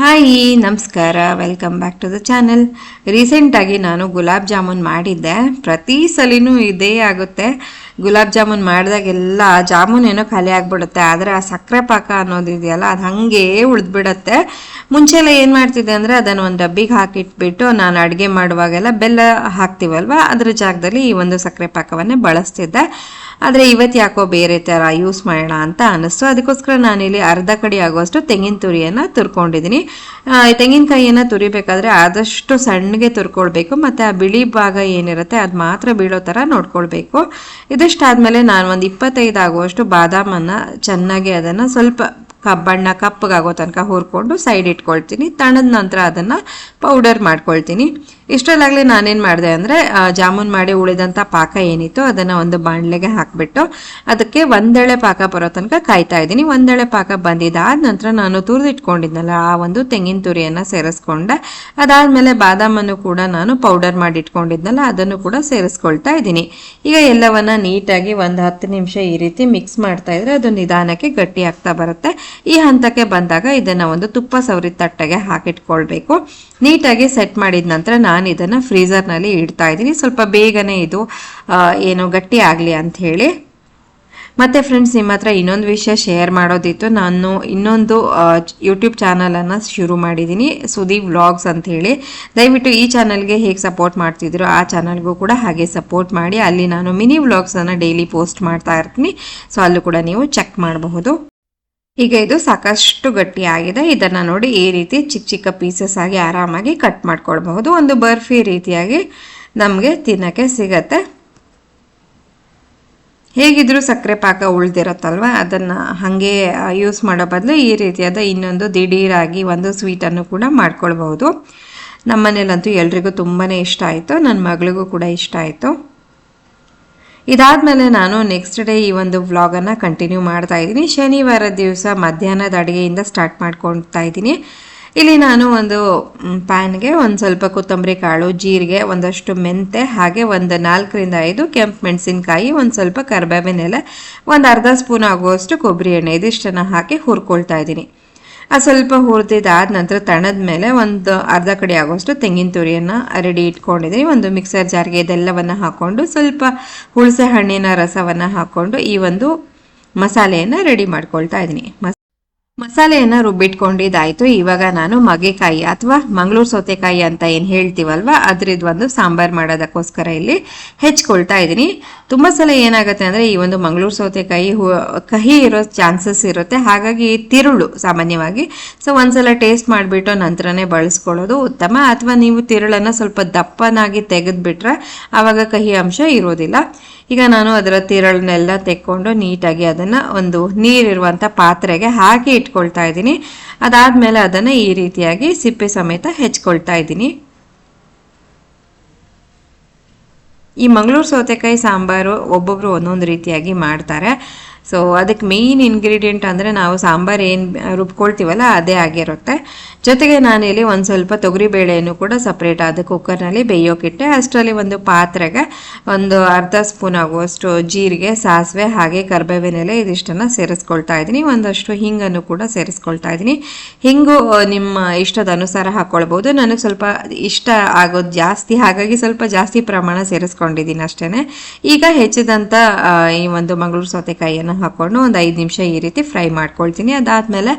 Hi ನಮಸ್ಕಾರ. Welcome back to the channel ರೀಸೆಂಟಾಗಿ ನಾನು ಗುಲಾಬ್ ಜಾಮೂನ್ ಮಾಡಿದ್ದೆ. ಪ್ರತಿ ಸಲಿನೂ ಇದೇ ಆಗುತ್ತೆ. ಗುಲಾಬ್ ಜಾಮೂನ್ ಮಾಡಿದಾಗೆಲ್ಲ ಜಾಮೂನ್ ಏನೋ ಖಾಲಿ ಆಗಿಬಿಡುತ್ತೆ. ಆದರೆ ಆ ಸಕ್ಕರೆ ಪಾಕ ಅನ್ನೋದು ಇದೆಯಲ್ಲ, ಅದು ಹಾಗೆ ಉಳಿದ್ಬಿಡತ್ತೆ. ಮುಂಚೆ ಎಲ್ಲ ಏನು ಮಾಡ್ತಿದ್ದೆ ಅಂದರೆ ಅದನ್ನು ಒಂದು ಡಬ್ಬಿಗೆ ಹಾಕಿಟ್ಬಿಟ್ಟು ನಾನು ಅಡುಗೆ ಮಾಡುವಾಗೆಲ್ಲ ಬೆಲ್ಲ ಹಾಕ್ತೀವಲ್ವ? ಅದ್ರ ಜಾಗದಲ್ಲಿ ಈ ಒಂದು ಸಕ್ಕರೆ ಪಾಕವನ್ನೇ ಬಳಸ್ತಿದ್ದೆ. ಆದರೆ ಇವತ್ತು ಯಾಕೋ ಬೇರೆ ಥರ ಯೂಸ್ ಮಾಡೋಣ ಅಂತ ಅನ್ನಿಸ್ತು. ಅದಕ್ಕೋಸ್ಕರ ನಾನಿಲ್ಲಿ ಅರ್ಧ ಕಡಿ ಆಗುವಷ್ಟು ತೆಂಗಿನ ತುರಿಯನ್ನು ತುರ್ಕೊಂಡಿದ್ದೀನಿ. ತೆಂಗಿನಕಾಯಿಯನ್ನು ತುರಿಬೇಕಾದ್ರೆ ಆದಷ್ಟು ಸಣ್ಣಗೆ ತುರ್ಕೊಳ್ಬೇಕು, ಮತ್ತು ಆ ಬಿಳಿ ಭಾಗ ಏನಿರುತ್ತೆ ಅದು ಮಾತ್ರ ಬೀಳೋ ಥರ ನೋಡ್ಕೊಳ್ಬೇಕು. ಇದಿಷ್ಟಾದಮೇಲೆ ನಾನು ಒಂದು ಇಪ್ಪತ್ತೈದು ಆಗುವಷ್ಟು ಬಾದಾಮನ್ನು ಚೆನ್ನಾಗಿ ಅದನ್ನು ಸ್ವಲ್ಪ ಕಬ್ಬಣ್ಣ ಕಪ್ಪಗಾಗೋ ತನಕ ಹುರ್ಕೊಂಡು ಸೈಡ್ ಇಟ್ಕೊಳ್ತೀನಿ. ತಣದ ನಂತರ ಅದನ್ನು ಪೌಡರ್ ಮಾಡ್ಕೊಳ್ತೀನಿ. ಇಷ್ಟರಲ್ಲಾಗಲಿ ನಾನೇನು ಮಾಡಿದೆ ಅಂದರೆ ಜಾಮೂನ್ ಮಾಡಿ ಉಳಿದಂಥ ಪಾಕ ಏನಿತ್ತು ಅದನ್ನು ಒಂದು ಬಾಣಲೆಗೆ ಹಾಕಿಬಿಟ್ಟು ಅದಕ್ಕೆ ಒಂದೆಳೆ ಪಾಕ ಬರೋ ತನಕ ಕಾಯ್ತಾ ಇದ್ದೀನಿ. ಒಂದೆಳೆ ಪಾಕ ಬಂದಿದ್ದಾದ ನಂತರ ನಾನು ತುರಿದಿಟ್ಕೊಂಡಿದ್ನಲ್ಲ, ಆ ಒಂದು ತೆಂಗಿನ ತುರಿಯನ್ನು ಸೇರಿಸ್ಕೊಂಡೆ. ಅದಾದಮೇಲೆ ಬಾದಾಮನ್ನು ಕೂಡ ನಾನು ಪೌಡರ್ ಮಾಡಿ ಇಟ್ಕೊಂಡಿದ್ನಲ್ಲ ಅದನ್ನು ಕೂಡ ಸೇರಿಸ್ಕೊಳ್ತಾ ಇದ್ದೀನಿ. ಈಗ ಎಲ್ಲವನ್ನ ನೀಟಾಗಿ ಒಂದು ಹತ್ತು ನಿಮಿಷ ಈ ರೀತಿ ಮಿಕ್ಸ್ ಮಾಡ್ತಾ ಇದ್ರೆ ಅದು ನಿಧಾನಕ್ಕೆ ಗಟ್ಟಿ ಆಗ್ತಾ ಬರುತ್ತೆ. ಈ ಹಂತಕ್ಕೆ ಬಂದಾಗ ಇದನ್ನು ಒಂದು ತುಪ್ಪ ಸವರಿ ತಟ್ಟೆಗೆ ಹಾಕಿಟ್ಕೊಳ್ಬೇಕು. ನೀಟಾಗಿ ಸೆಟ್ ಮಾಡಿದ ನಂತರ ನಾನು ಇದನ್ನು ಫ್ರೀಸರ್ನಲ್ಲಿ ಇಡ್ತಾ ಇದ್ದೀನಿ. ಸ್ವಲ್ಪ ಬೇಗನೆ ಇದು ಏನು ಗಟ್ಟಿ ಆಗಲಿ ಅಂತ ಹೇಳಿ. ಮತ್ತೆ ಫ್ರೆಂಡ್ಸ್, ನಿಮ್ಮ ಹತ್ರ ಇನ್ನೊಂದು ವಿಷಯ ಶೇರ್ ಮಾಡೋದಿತ್ತು. ನಾನು ಇನ್ನೊಂದು ಯೂಟ್ಯೂಬ್ ಚಾನಲನ್ನು ಶುರು ಮಾಡಿದ್ದೀನಿ. ಸುದೀಪ್ ವ್ಲಾಗ್ಸ್ ಅಂತ ಹೇಳಿ. ದಯವಿಟ್ಟು ಈ ಚಾನಲ್ಗೆ ಹೇಗೆ ಸಪೋರ್ಟ್ ಮಾಡ್ತಿದ್ರು ಆ ಚಾನಲ್ಗೂ ಕೂಡ ಹಾಗೆ ಸಪೋರ್ಟ್ ಮಾಡಿ. ಅಲ್ಲಿ ನಾನು ಮಿನಿ ವ್ಲಾಗ್ಸನ್ನು ಡೈಲಿ ಪೋಸ್ಟ್ ಮಾಡ್ತಾ ಇರ್ತೀನಿ. ಸೊ, ಅಲ್ಲೂ ಕೂಡ ನೀವು ಚೆಕ್ ಮಾಡಬಹುದು. ಈಗ ಇದು ಸಾಕಷ್ಟು ಗಟ್ಟಿ ಆಗಿದೆ ಇದನ್ನ ನೋಡಿ ಈ ರೀತಿ ಚಿಕ್ಕ ಚಿಕ್ಕ ಪೀಸಸ್ ಆಗಿ ಆರಾಮಾಗಿ ಕಟ್ ಮಾಡ್ಕೊಳ್ಬಹುದು. ಒಂದು ಬರ್ಫಿ ರೀತಿಯಾಗಿ ನಮಗೆ ತಿನ್ನಕ್ಕೆ ಸಿಗತ್ತೆ. ಹೇಗಿದ್ರೂ ಸಕ್ಕರೆ ಪಾಕ ಉಳ್ದಿರತ್ತಲ್ವ? ಅದನ್ನು ಹಾಗೆ ಯೂಸ್ ಮಾಡೋ ಬದಲು ಈ ರೀತಿಯಾದ ಇನ್ನೊಂದು ದಿಢೀರಾಗಿ ಒಂದು ಸ್ವೀಟನ್ನು ಕೂಡ ಮಾಡ್ಕೊಳ್ಬಹುದು. ನಮ್ಮನೇಲಂತೂ ಎಲ್ರಿಗೂ ತುಂಬಾ ಇಷ್ಟ ಆಯಿತು. ನನ್ನ ಮಗಳಿಗೂ ಕೂಡ ಇಷ್ಟ ಆಯಿತು. ಇದಾದ್ಮೇಲೆ ನಾನು ನೆಕ್ಸ್ಟ್ ಡೇ ಈ ಒಂದು ವ್ಲಾಗನ್ನು ಕಂಟಿನ್ಯೂ ಮಾಡ್ತಾ ಇದ್ದೀನಿ. ಶನಿವಾರ ದಿವಸ ಮಧ್ಯಾಹ್ನದ ಅಡುಗೆಯಿಂದ ಸ್ಟಾರ್ಟ್ ಮಾಡ್ಕೊಳ್ತಾ ಇದ್ದೀನಿ. ಇಲ್ಲಿ ನಾನು ಒಂದು ಪ್ಯಾನ್ಗೆ ಒಂದು ಸ್ವಲ್ಪ ಕೊತ್ತಂಬರಿ ಕಾಳು, ಜೀರಿಗೆ, ಒಂದಷ್ಟು ಮೆಂತೆ ಹಾಗೆ ಒಂದು ನಾಲ್ಕರಿಂದ ಐದು ಕೆಂಪು ಮೆಣಸಿನ್ಕಾಯಿ, ಒಂದು ಸ್ವಲ್ಪ ಕರ್ಬೇವಿನ ಎಲೆ, ಒಂದು ಅರ್ಧ ಸ್ಪೂನ್ ಆಗುವಷ್ಟು ಕೊಬ್ಬರಿ ಎಣ್ಣೆ, ಇದಿಷ್ಟನ್ನು ಹಾಕಿ ಹುರ್ಕೊಳ್ತಾ ಇದ್ದೀನಿ. ಆ ಸ್ವಲ್ಪ ಹುರಿದಿದ್ದಾದ ನಂತರ ತಣದ ಮೇಲೆ ಒಂದು ಅರ್ಧ ಕಡೆ ಆಗೋಷ್ಟು ತೆಂಗಿನ ತುರಿಯನ್ನು ರೆಡಿ ಇಟ್ಕೊಂಡಿದ್ದೀನಿ. ಒಂದು ಮಿಕ್ಸರ್ ಜಾರ್ಗೆ ಇದೆಲ್ಲವನ್ನು ಹಾಕ್ಕೊಂಡು ಸ್ವಲ್ಪ ಹುಳಸೆ ಹಣ್ಣಿನ ರಸವನ್ನು ಹಾಕ್ಕೊಂಡು ಈ ಒಂದು ಮಸಾಲೆಯನ್ನು ರೆಡಿ ಮಾಡ್ಕೊಳ್ತಾ ಇದ್ದೀನಿ. ಮಸಾಲೆಯನ್ನು ರುಬ್ಬಿಟ್ಕೊಂಡಿದ್ದಾಯ್ತು. ಇವಾಗ ನಾನು ಮಗೆಕಾಯಿ ಅಥವಾ ಮಂಗಳೂರು ಸೌತೆಕಾಯಿ ಅಂತ ಏನು ಹೇಳ್ತೀವಲ್ವ, ಅದ್ರದ್ದು ಒಂದು ಸಾಂಬಾರು ಮಾಡೋದಕ್ಕೋಸ್ಕರ ಇಲ್ಲಿ ಹೆಚ್ಕೊಳ್ತಾ ಇದ್ದೀನಿ. ತುಂಬ ಸಲ ಏನಾಗುತ್ತೆ ಅಂದರೆ ಈ ಒಂದು ಮಂಗಳೂರು ಸೌತೆಕಾಯಿ ಕಹಿ ಇರೋ ಚಾನ್ಸಸ್ ಇರುತ್ತೆ. ಹಾಗಾಗಿ ತಿರುಳು ಸಾಮಾನ್ಯವಾಗಿ. ಸೊ ಒಂದ್ಸಲ ಟೇಸ್ಟ್ ಮಾಡಿಬಿಟ್ಟು ನಂತರನೇ ಬಳಸ್ಕೊಳ್ಳೋದು ಉತ್ತಮ. ಅಥವಾ ನೀವು ತಿರುಳನ್ನು ಸ್ವಲ್ಪ ದಪ್ಪನಾಗಿ ತೆಗೆದುಬಿಟ್ರೆ ಆವಾಗ ಕಹಿ ಅಂಶ ಇರೋದಿಲ್ಲ. ಈಗ ನಾನು ಅದರ ತಿರಳನ್ನೆಲ್ಲ ತೆಕ್ಕೊಂಡು ನೀಟಾಗಿ ಅದನ್ನು ಒಂದು ನೀರಿರುವಂಥ ಪಾತ್ರೆಗೆ ಹಾಕಿ ಇಟ್ಕೊಳ್ತಾ ಇದ್ದೀನಿ. ಅದಾದಮೇಲೆ ಅದನ್ನು ಈ ರೀತಿಯಾಗಿ ಸಿಪ್ಪೆ ಸಮೇತ ಹೆಚ್ಕೊಳ್ತಾ ಇದ್ದೀನಿ. ಈ ಮಂಗಳೂರು ಸೌತೆಕಾಯಿ ಸಾಂಬಾರು ಒಬ್ಬೊಬ್ಬರು ಒಂದೊಂದು ರೀತಿಯಾಗಿ ಮಾಡ್ತಾರೆ. ಸೊ ಅದಕ್ಕೆ ಮೇಯ್ನ್ ಇಂಗ್ರೀಡಿಯೆಂಟ್ ಅಂದರೆ ನಾವು ಸಾಂಬಾರು ಏನು ರುಬ್ಕೊಳ್ತೀವಲ್ಲ ಅದೇ ಆಗಿರುತ್ತೆ. ಜೊತೆಗೆ ನಾನಿಲ್ಲಿ ಒಂದು ಸ್ವಲ್ಪ ತೊಗರಿ ಬೇಳೆಯನ್ನು ಕೂಡ ಸಪ್ರೇಟ್ ಆದ ಕುಕ್ಕರ್ನಲ್ಲಿ ಬೇಯೋಕ್ಕಿಟ್ಟೆ ಅಷ್ಟರಲ್ಲಿ ಒಂದು ಪಾತ್ರೆಗೆ ಒಂದು ಅರ್ಧ ಸ್ಪೂನ್ ಆಗುವಷ್ಟು ಜೀರಿಗೆ, ಸಾಸಿವೆ ಹಾಗೆ ಕರ್ಬೇವಿನೆಲೆ ಇದಿಷ್ಟನ್ನು ಸೇರಿಸ್ಕೊಳ್ತಾ ಇದ್ದೀನಿ. ಒಂದಷ್ಟು ಹಿಂಗನ್ನು ಕೂಡ ಸೇರಿಸ್ಕೊಳ್ತಾ ಇದ್ದೀನಿ. ಹಿಂಗು ನಿಮ್ಮ ಇಷ್ಟದ ಅನುಸಾರ ಹಾಕ್ಕೊಳ್ಬೋದು ನನಗೆ ಸ್ವಲ್ಪ ಇಷ್ಟ ಆಗೋದು ಜಾಸ್ತಿ, ಹಾಗಾಗಿ ಸ್ವಲ್ಪ ಜಾಸ್ತಿ ಪ್ರಮಾಣ ಸೇರಿಸ್ಕೊಂಡಿದ್ದೀನಿ ಅಷ್ಟೇ ಈಗ ಹೆಚ್ಚಿದಂಥ ಈ ಒಂದು ಮಂಗಳೂರು ಸೌತೆಕಾಯಿಯನ್ನು ಹಾಕ್ಕೊಂಡು ಒಂದು ಐದು ನಿಮಿಷ ಈ ರೀತಿ ಫ್ರೈ ಮಾಡ್ಕೊಳ್ತೀನಿ. ಅದಾದಮೇಲೆ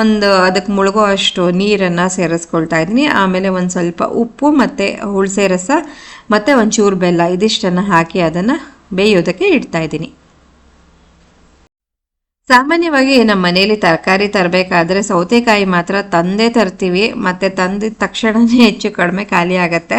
ಒಂದು ಅದಕ್ಕೆ ಮುಳುಗೋ ಅಷ್ಟು ನೀರನ್ನು ಸೇರಿಸ್ಕೊಳ್ತಾ ಇದ್ದೀನಿ. ಆಮೇಲೆ ಒಂದು ಸ್ವಲ್ಪ ಉಪ್ಪು ಮತ್ತು ಹುಳ್ಸೆ ರಸ ಮತ್ತು ಒಂಚೂರು ಬೆಲ್ಲ ಇದಿಷ್ಟನ್ನು ಹಾಕಿ ಅದನ್ನು ಬೇಯೋದಕ್ಕೆ ಇಡ್ತಾ ಇದ್ದೀನಿ. ಸಾಮಾನ್ಯವಾಗಿ ನಮ್ಮ ಮನೆಯಲ್ಲಿ ತರಕಾರಿ ತರಬೇಕಾದ್ರೆ ಸೌತೆಕಾಯಿ ಮಾತ್ರ ತಂದೆ ತರ್ತೀವಿ, ಮತ್ತು ತಂದಿದ ತಕ್ಷಣನೇ ಹೆಚ್ಚು ಕಡಿಮೆ ಖಾಲಿ ಆಗುತ್ತೆ.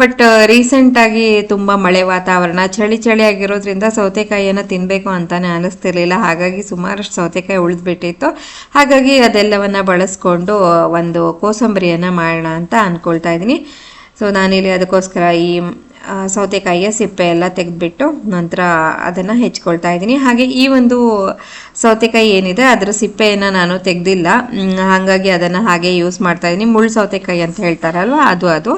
ಬಟ್ ರೀಸೆಂಟಾಗಿ ತುಂಬ ಮಳೆ ವಾತಾವರಣ, ಚಳಿ ಚಳಿ ಆಗಿರೋದ್ರಿಂದ ಸೌತೆಕಾಯಿಯನ್ನು ತಿನ್ನಬೇಕು ಅಂತಾನೆ ಅನಿಸ್ತಿರ್ಲಿಲ್ಲ. ಹಾಗಾಗಿ ಸುಮಾರಷ್ಟು ಸೌತೆಕಾಯಿ ಉಳಿದ್ಬಿಟ್ಟಿತ್ತು. ಹಾಗಾಗಿ ಅದೆಲ್ಲವನ್ನು ಬಳಸ್ಕೊಂಡು ಒಂದು ಕೋಸಂಬರಿಯನ್ನು ಮಾಡೋಣ ಅಂತ ಅಂದ್ಕೊಳ್ತಾ ಇದ್ದೀನಿ. ಸೊ ನಾನಿಲ್ಲಿ ಅದಕ್ಕೋಸ್ಕರ ಈ ಸೌತೆಕಾಯಿಯ ಸಿಪ್ಪೆ ಎಲ್ಲ ತೆಗೆದ್ಬಿಟ್ಟು ನಂತರ ಅದನ್ನು ಹೆಚ್ಕೊಳ್ತಾ ಇದ್ದೀನಿ. ಹಾಗೆ ಈ ಒಂದು ಸೌತೆಕಾಯಿ ಏನಿದೆ, ಅದರ ಸಿಪ್ಪೆಯನ್ನು ನಾನು ತೆಗೆದಿಲ್ಲ. ಹಾಗಾಗಿ ಅದನ್ನು ಹಾಗೆ ಯೂಸ್ ಮಾಡ್ತಾ ಇದ್ದೀನಿ. ಮುಳ್ಳು ಸೌತೆಕಾಯಿ ಅಂತ ಹೇಳ್ತಾರಲ್ವ, ಅದು ಅದು.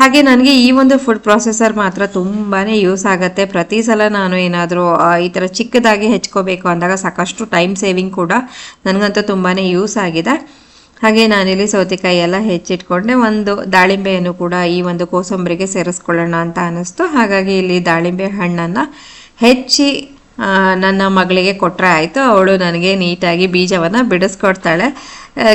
ಹಾಗೆ ನನಗೆ ಈ ಒಂದು ಫುಡ್ ಪ್ರೊಸೆಸರ್ ಮಾತ್ರ ತುಂಬಾ ಯೂಸ್ ಆಗುತ್ತೆ. ಪ್ರತಿ ಸಲ ನಾನು ಏನಾದರೂ ಈ ಥರ ಚಿಕ್ಕದಾಗಿ ಹೆಚ್ಕೋಬೇಕು ಅಂದಾಗ ಸಾಕಷ್ಟು ಟೈಮ್ ಸೇವಿಂಗ್ ಕೂಡ ನನಗಂತೂ ತುಂಬಾ ಯೂಸ್ ಆಗಿದೆ. ಹಾಗೆ ನಾನಿಲ್ಲಿ ಸೌತೆಕಾಯಿ ಎಲ್ಲ ಹೆಚ್ಚಿಟ್ಕೊಂಡೆ, ಒಂದು ದಾಳಿಂಬೆಯನ್ನು ಕೂಡ ಈ ಒಂದು ಕೋಸಂಬರಿಗೆ ಸೇರಿಸ್ಕೊಳ್ಳೋಣ ಅಂತ ಅನ್ನಿಸ್ತು. ಹಾಗಾಗಿ ಇಲ್ಲಿ ದಾಳಿಂಬೆ ಹಣ್ಣನ್ನು ಹೆಚ್ಚಿ ನನ್ನ ಮಗಳಿಗೆ ಕೊಟ್ಟರೆ ಆಯಿತು. ಅವಳು ನನಗೆ ನೀಟಾಗಿ ಬೀಜವನ್ನು ಬಿಡಿಸ್ಕೊಡ್ತಾಳೆ.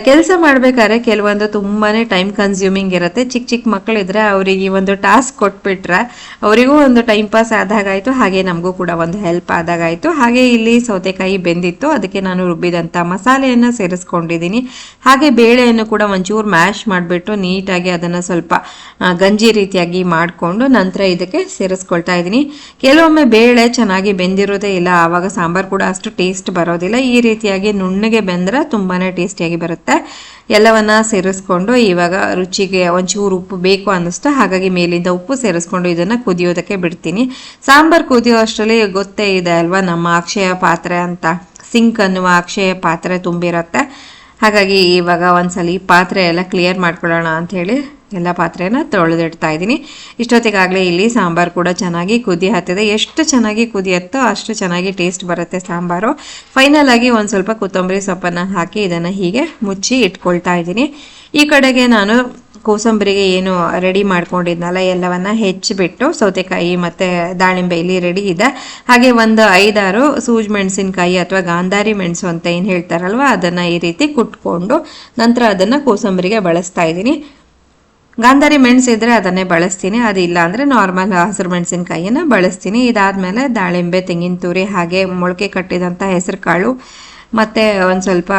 ಕೆಲಸ ಮಾಡ್ಬೇಕಾದ್ರೆ ಕೆಲವೊಂದು ತುಂಬಾ ಟೈಮ್ ಕನ್ಸ್ಯೂಮಿಂಗ್ ಇರುತ್ತೆ. ಚಿಕ್ಕ ಚಿಕ್ಕ ಮಕ್ಕಳಿದ್ರೆ ಅವರಿಗೆ ಒಂದು ಟಾಸ್ಕ್ ಕೊಟ್ಬಿಟ್ರೆ ಅವರಿಗೂ ಒಂದು ಟೈಮ್ ಪಾಸ್ ಆದಾಗಾಯಿತು. ಹಾಗೆ ನಮಗೂ ಕೂಡ ಒಂದು ಹೆಲ್ಪ್ ಆದಾಗಾಯಿತು. ಹಾಗೆ ಇಲ್ಲಿ ಸೌತೆಕಾಯಿ ಬೆಂದಿತ್ತು. ಅದಕ್ಕೆ ನಾನು ರುಬ್ಬಿದಂಥ ಮಸಾಲೆಯನ್ನು ಸೇರಿಸ್ಕೊಂಡಿದ್ದೀನಿ. ಹಾಗೆ ಬೇಳೆಯನ್ನು ಕೂಡ ಒಂಚೂರು ಮ್ಯಾಶ್ ಮಾಡಿಬಿಟ್ಟು ನೀಟಾಗಿ ಅದನ್ನು ಸ್ವಲ್ಪ ಗಂಜಿ ರೀತಿಯಾಗಿ ಮಾಡಿಕೊಂಡು ನಂತರ ಇದಕ್ಕೆ ಸೇರಿಸ್ಕೊಳ್ತಾ ಇದ್ದೀನಿ. ಕೆಲವೊಮ್ಮೆ ಬೇಳೆ ಚೆನ್ನಾಗಿ ಬೆಂದಿರೋದೇ ಇಲ್ಲ. ಆವಾಗ ಸಾಂಬಾರು ಕೂಡ ಅಷ್ಟು ಟೇಸ್ಟ್ ಬರೋದಿಲ್ಲ. ಈ ರೀತಿಯಾಗಿ ನುಣ್ಣಗೆ ಬೆಂದರೆ ತುಂಬಾ ಟೇಸ್ಟಿಯಾಗಿ ಬರುತ್ತೆ. ಎಲ್ಲವನ್ನ ಸೇರಿಸ್ಕೊಂಡು ಇವಾಗ ರುಚಿಗೆ ಒಂಚೂರು ಉಪ್ಪು ಬೇಕು ಅನ್ನಿಸ್ತು. ಹಾಗಾಗಿ ಮೇಲಿಂದ ಉಪ್ಪು ಸೇರಿಸ್ಕೊಂಡು ಇದನ್ನು ಕುದಿಯೋದಕ್ಕೆ ಬಿಡ್ತೀನಿ. ಸಾಂಬಾರು ಕುದಿಯೋ ಅಷ್ಟರಲ್ಲಿ ಗೊತ್ತೇ ಇದೆ ಅಲ್ವಾ, ನಮ್ಮ ಅಕ್ಷಯ ಪಾತ್ರೆ ಅಂತ. ಸಿಂಕ್ ಅನ್ನುವ ಅಕ್ಷಯ ಪಾತ್ರೆ ತುಂಬಿರುತ್ತೆ. ಹಾಗಾಗಿ ಇವಾಗ ಒಂದ್ಸಲಿ ಪಾತ್ರೆ ಎಲ್ಲ ಕ್ಲಿಯರ್ ಮಾಡ್ಕೊಳ್ಳೋಣ ಅಂತ ಹೇಳಿ ಎಲ್ಲ ಪಾತ್ರೆನ ತೊಳೆದಿಡ್ತಾ ಇದ್ದೀನಿ. ಇಷ್ಟೊತ್ತಿಗಾಗಲೇ ಇಲ್ಲಿ ಸಾಂಬಾರು ಕೂಡ ಚೆನ್ನಾಗಿ ಕುದಿ ಹತ್ತಿದೆ. ಎಷ್ಟು ಚೆನ್ನಾಗಿ ಕುದಿಯತ್ತೋ ಅಷ್ಟು ಚೆನ್ನಾಗಿ ಟೇಸ್ಟ್ ಬರುತ್ತೆ ಸಾಂಬಾರು. ಫೈನಲ್ ಆಗಿ ಒಂದು ಸ್ವಲ್ಪ ಕೊತ್ತಂಬರಿ ಸೊಪ್ಪನ್ನು ಹಾಕಿ ಇದನ್ನು ಹೀಗೆ ಮುಚ್ಚಿ ಇಟ್ಕೊಳ್ತಾ ಇದ್ದೀನಿ. ಈ ಕಡೆಗೆ ನಾನು ಕೋಸಂಬರಿಗೆ ಏನು ರೆಡಿ ಮಾಡ್ಕೊಂಡಿದ್ನಲ್ಲ ಎಲ್ಲವನ್ನ ಹೆಚ್ಚಿಬಿಟ್ಟು ಸೌತೆಕಾಯಿ ಮತ್ತು ದಾಳಿಂಬೆ ಇಲ್ಲಿ ರೆಡಿ ಇದೆ. ಹಾಗೆ ಒಂದು ಐದಾರು ಸೂಜ್ ಮೆಣಸಿನಕಾಯಿ ಅಥವಾ ಗಾಂಧಾರಿ ಮೆಣಸು ಅಂತ ಏನು ಹೇಳ್ತಾರಲ್ವ, ಅದನ್ನು ಈ ರೀತಿ ಕುಟ್ಕೊಂಡು ನಂತರ ಅದನ್ನು ಕೋಸಂಬರಿಗೆ ಬಳಸ್ತಾ ಇದ್ದೀನಿ. ಗಾಂಧಾರಿ ಮೆಣಸು ಇದ್ರೆ ಅದನ್ನೇ ಬಳಸ್ತೀನಿ. ಅದಿಲ್ಲ ಅಂದರೆ ನಾರ್ಮಲ್ ಹಸಿರು ಮೆಣಸಿನ್ಕಾಯಿಯನ್ನು ಬಳಸ್ತೀನಿ. ಇದಾದಮೇಲೆ ದಾಳಿಂಬೆ, ತೆಂಗಿನ ತುರಿ ಹಾಗೆ ಮೊಳಕೆ ಕಟ್ಟಿದಂಥ ಹೆಸರು ಕಾಳು ಮತ್ತು ಒಂದು ಸ್ವಲ್ಪ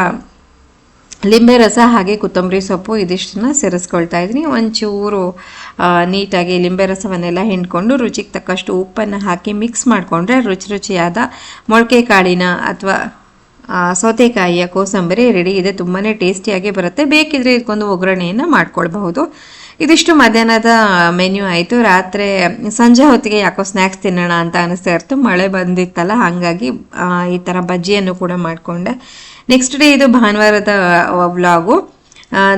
ಲಿಂಬೆ ರಸ ಹಾಗೆ ಕೊತ್ತಂಬರಿ ಸೊಪ್ಪು ಇದಿಷ್ಟನ್ನ ಸೇರಿಸ್ಕೊಳ್ತಾ ಇದ್ದೀನಿ. ಒಂಚೂರು ನೀಟಾಗಿ ಲಿಂಬೆ ರಸವನ್ನೆಲ್ಲ ಹಿಂಡ್ಕೊಂಡು ರುಚಿಗೆ ತಕ್ಕಷ್ಟು ಉಪ್ಪನ್ನು ಹಾಕಿ ಮಿಕ್ಸ್ ಮಾಡಿಕೊಂಡ್ರೆ ರುಚಿ ರುಚಿಯಾದ ಮೊಳಕೆ ಕಾಳಿನ ಅಥವಾ ಸೌತೆಕಾಯಿಯ ಕೋಸಂಬರಿ ರೆಡಿ. ಇದೆ ತುಂಬಾ ಟೇಸ್ಟಿಯಾಗಿ ಬರುತ್ತೆ. ಬೇಕಿದ್ರೆ ಇದಕ್ಕೊಂದು ಒಗ್ಗರಣೆಯನ್ನು ಮಾಡ್ಕೊಳ್ಬಹುದು. ಇದಿಷ್ಟು ಮಧ್ಯಾಹ್ನದ ಮೆನ್ಯೂ ಆಯಿತು. ರಾತ್ರಿ, ಸಂಜೆ ಹೊತ್ತಿಗೆ ಯಾಕೋ ಸ್ನ್ಯಾಕ್ಸ್ ತಿನ್ನೋಣ ಅಂತ ಅನಿಸ್ತಾ ಇರ್ತು. ಮಳೆ ಬಂದಿತ್ತಲ್ಲ, ಹಾಗಾಗಿ ಈ ಥರ ಬಜ್ಜಿಯನ್ನು ಕೂಡ ಮಾಡಿಕೊಂಡೆ. ನೆಕ್ಸ್ಟ್ ಡೇ ಇದು ಭಾನುವಾರದ ವ್ಲಾಗು.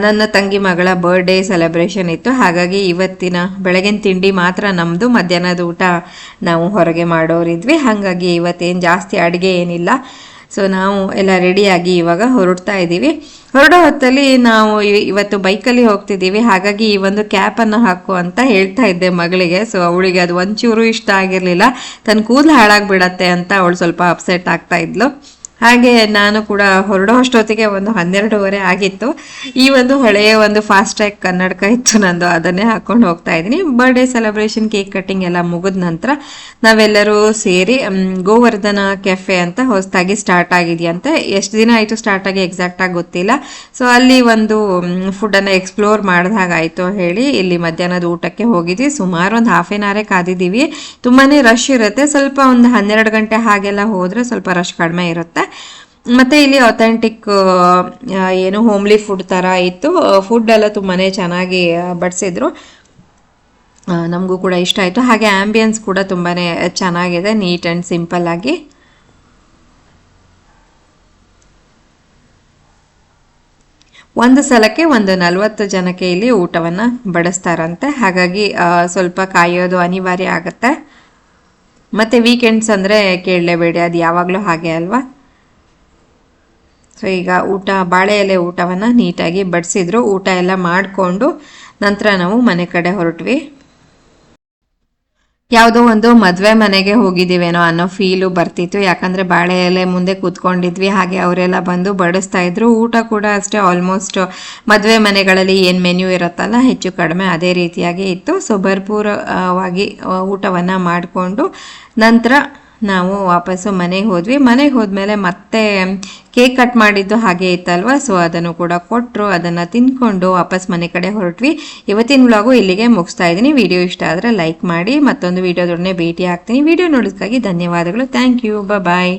ನನ್ನ ತಂಗಿ ಮಗಳ ಬರ್ಡೇ ಸೆಲೆಬ್ರೇಷನ್ ಇತ್ತು. ಹಾಗಾಗಿ ಇವತ್ತಿನ ಬೆಳಗಿನ ತಿಂಡಿ ಮಾತ್ರ ನಮ್ಮದು ಮಧ್ಯಾಹ್ನದ ಊಟ ನಾವು ಹೊರಗೆ ಮಾಡೋರಿದ್ವಿ. ಹಾಗಾಗಿ ಇವತ್ತೇನು ಜಾಸ್ತಿ ಅಡುಗೆ ಏನಿಲ್ಲ. ಸೊ ನಾವು ಎಲ್ಲ ರೆಡಿಯಾಗಿ ಇವಾಗ ಹೊರಡ್ತಾ ಇದ್ದೀವಿ. ಹೊರಡೋ ಹೊತ್ತಲ್ಲಿ ನಾವು ಇವತ್ತು ಬೈಕಲ್ಲಿ ಹೋಗ್ತಿದ್ದೀವಿ. ಹಾಗಾಗಿ ಈ ಒಂದು ಕ್ಯಾಪನ್ನು ಹಾಕು ಅಂತ ಹೇಳ್ತಾ ಇದ್ದೆ ಮಗಳಿಗೆ. ಸೊ ಅವಳಿಗೆ ಅದು ಒಂಚೂರು ಇಷ್ಟ ಆಗಿರಲಿಲ್ಲ. ತನ್ನ ಕೂದಲು ಹಾಳಾಗ್ಬಿಡತ್ತೆ ಅಂತ ಅವಳು ಸ್ವಲ್ಪ ಅಪ್ಸೆಟ್ ಆಗ್ತಾ ಇದ್ಲು. ಹಾಗೆ ನಾನು ಕೂಡ ಹೊರಡೋ ಅಷ್ಟೊತ್ತಿಗೆ ಒಂದು ಹನ್ನೆರಡೂವರೆ ಆಗಿತ್ತು. ಈ ಒಂದು ಹಳೆಯ ಒಂದು ಫಾಸ್ಟ್ ಟ್ರ್ಯಾಕ್ ಕನ್ನಡಕ ಇತ್ತು ನಂದು, ಅದನ್ನೇ ಹಾಕೊಂಡು ಹೋಗ್ತಾ ಇದ್ದೀನಿ. ಬರ್ಡೇ ಸೆಲೆಬ್ರೇಷನ್ ಕೇಕ್ ಕಟ್ಟಿಂಗ್ ಎಲ್ಲ ಮುಗಿದ ನಂತರ ನಾವೆಲ್ಲರೂ ಸೇರಿ ಗೋವರ್ಧನ ಕೆಫೆ ಅಂತ ಹೊಸದಾಗಿ ಸ್ಟಾರ್ಟ್ ಆಗಿದೆಯಂತೆ. ಎಷ್ಟು ದಿನ ಆಯಿತು ಸ್ಟಾರ್ಟ್ ಆಗಿ ಎಕ್ಸಾಕ್ಟ್ ಆಗಿ ಗೊತ್ತಿಲ್ಲ. ಸೊ ಅಲ್ಲಿ ಒಂದು ಫುಡ್ಡನ್ನು ಎಕ್ಸ್ಪ್ಲೋರ್ ಮಾಡಿದಾಗಾಯಿತು ಹೇಳಿ ಇಲ್ಲಿ ಮಧ್ಯಾಹ್ನದ ಊಟಕ್ಕೆ ಹೋಗಿದ್ವಿ. ಸುಮಾರು ಒಂದು ಹಾಫ್ ಆನ್ ಅವರೇ ಕಾದಿದ್ದೀವಿ. ತುಂಬಾ ರಶ್ ಇರುತ್ತೆ. ಸ್ವಲ್ಪ ಒಂದು ಹನ್ನೆರಡು ಗಂಟೆ ಹಾಗೆಲ್ಲ ಹೋದರೆ ಸ್ವಲ್ಪ ರಶ್ ಕಡಿಮೆ ಇರುತ್ತೆ. ಮತ್ತೆ ಇಲ್ಲಿ ಅಥೆಂಟಿಕ್ ಏನು ಹೋಮ್ಲಿ ಫುಡ್ ಥರ ಇತ್ತು. ಫುಡ್ ಎಲ್ಲ ತುಂಬಾ ಚೆನ್ನಾಗಿ ಬಡಿಸಿದ್ರು. ನಮಗೂ ಕೂಡ ಇಷ್ಟ ಆಯಿತು. ಹಾಗೆ ಆಂಬಿಯನ್ಸ್ ಕೂಡ ತುಂಬಾ ಚೆನ್ನಾಗಿದೆ ನೀಟ್ ಆ್ಯಂಡ್ ಸಿಂಪಲ್ ಆಗಿ. ಒಂದು ಸಲಕ್ಕೆ ಒಂದು ನಲವತ್ತು ಜನಕ್ಕೆ ಇಲ್ಲಿ ಊಟವನ್ನು ಬಡಿಸ್ತಾರಂತೆ. ಹಾಗಾಗಿ ಸ್ವಲ್ಪ ಕಾಯೋದು ಅನಿವಾರ್ಯ ಆಗುತ್ತೆ. ಮತ್ತು ವೀಕೆಂಡ್ಸ್ ಅಂದರೆ ಕೇಳಲೇಬೇಡಿ, ಅದು ಯಾವಾಗಲೂ ಹಾಗೆ ಅಲ್ವಾ? ಸೊ ಈಗ ಊಟ, ಬಾಳೆ ಎಲೆ ಊಟವನ್ನು ನೀಟಾಗಿ ಬಡಿಸಿದ್ರು. ಊಟ ಎಲ್ಲ ಮಾಡಿಕೊಂಡು ನಂತರ ನಾವು ಮನೆ ಕಡೆ ಹೊರಟ್ವಿ. ಯಾವುದೋ ಒಂದು ಮದುವೆ ಮನೆಗೆ ಹೋಗಿದ್ದೀವೇನೋ ಅನ್ನೋ ಫೀಲು ಬರ್ತಿತ್ತು. ಯಾಕಂದರೆ ಬಾಳೆ ಎಲೆ ಮುಂದೆ ಕೂತ್ಕೊಂಡಿದ್ವಿ. ಹಾಗೆ ಅವರೆಲ್ಲ ಬಂದು ಬಡಿಸ್ತಾ ಇದ್ರು. ಊಟ ಕೂಡ ಅಷ್ಟೇ ಆಲ್ಮೋಸ್ಟ್ ಮದುವೆ ಮನೆಗಳಲ್ಲಿ ಏನು ಮೆನ್ಯೂ ಇರುತ್ತಲ್ಲ, ಹೆಚ್ಚು ಕಡಿಮೆ ಅದೇ ರೀತಿಯಾಗಿ ಇತ್ತು. ಸೊ ಭರ್ಪೂರವಾಗಿ ಊಟವನ್ನು ಮಾಡಿಕೊಂಡು ನಂತರ ನಾವು ವಾಪಸ್ಸು ಮನೆಗೆ ಹೋದ್ವಿ. ಮನೆಗೆ ಹೋದ್ಮೇಲೆ ಮತ್ತೆ ಕೇಕ್ ಕಟ್ ಮಾಡಿದ್ದು ಹಾಗೆ ಇತ್ತಲ್ವ? ಸೊ ಅದನ್ನು ಕೂಡ ಕೊಟ್ಟರು ಅದನ್ನು ತಿನ್ಕೊಂಡು ವಾಪಸ್ ಮನೆ ಕಡೆ ಹೊರಟ್ವಿ. ಇವತ್ತಿನ ವ್ಲಾಗು ಇಲ್ಲಿಗೆ ಮುಗಿಸ್ತಾ ಇದ್ದೀನಿ. ವಿಡಿಯೋ ಇಷ್ಟ ಆದರೆ ಲೈಕ್ ಮಾಡಿ, ಮತ್ತೊಂದು ವೀಡಿಯೋದೊಡನೆ ಭೇಟಿ ಆಗ್ತೀನಿ. ವಿಡಿಯೋ ನೋಡೋದಕ್ಕಾಗಿ ಧನ್ಯವಾದಗಳು. Thank you bye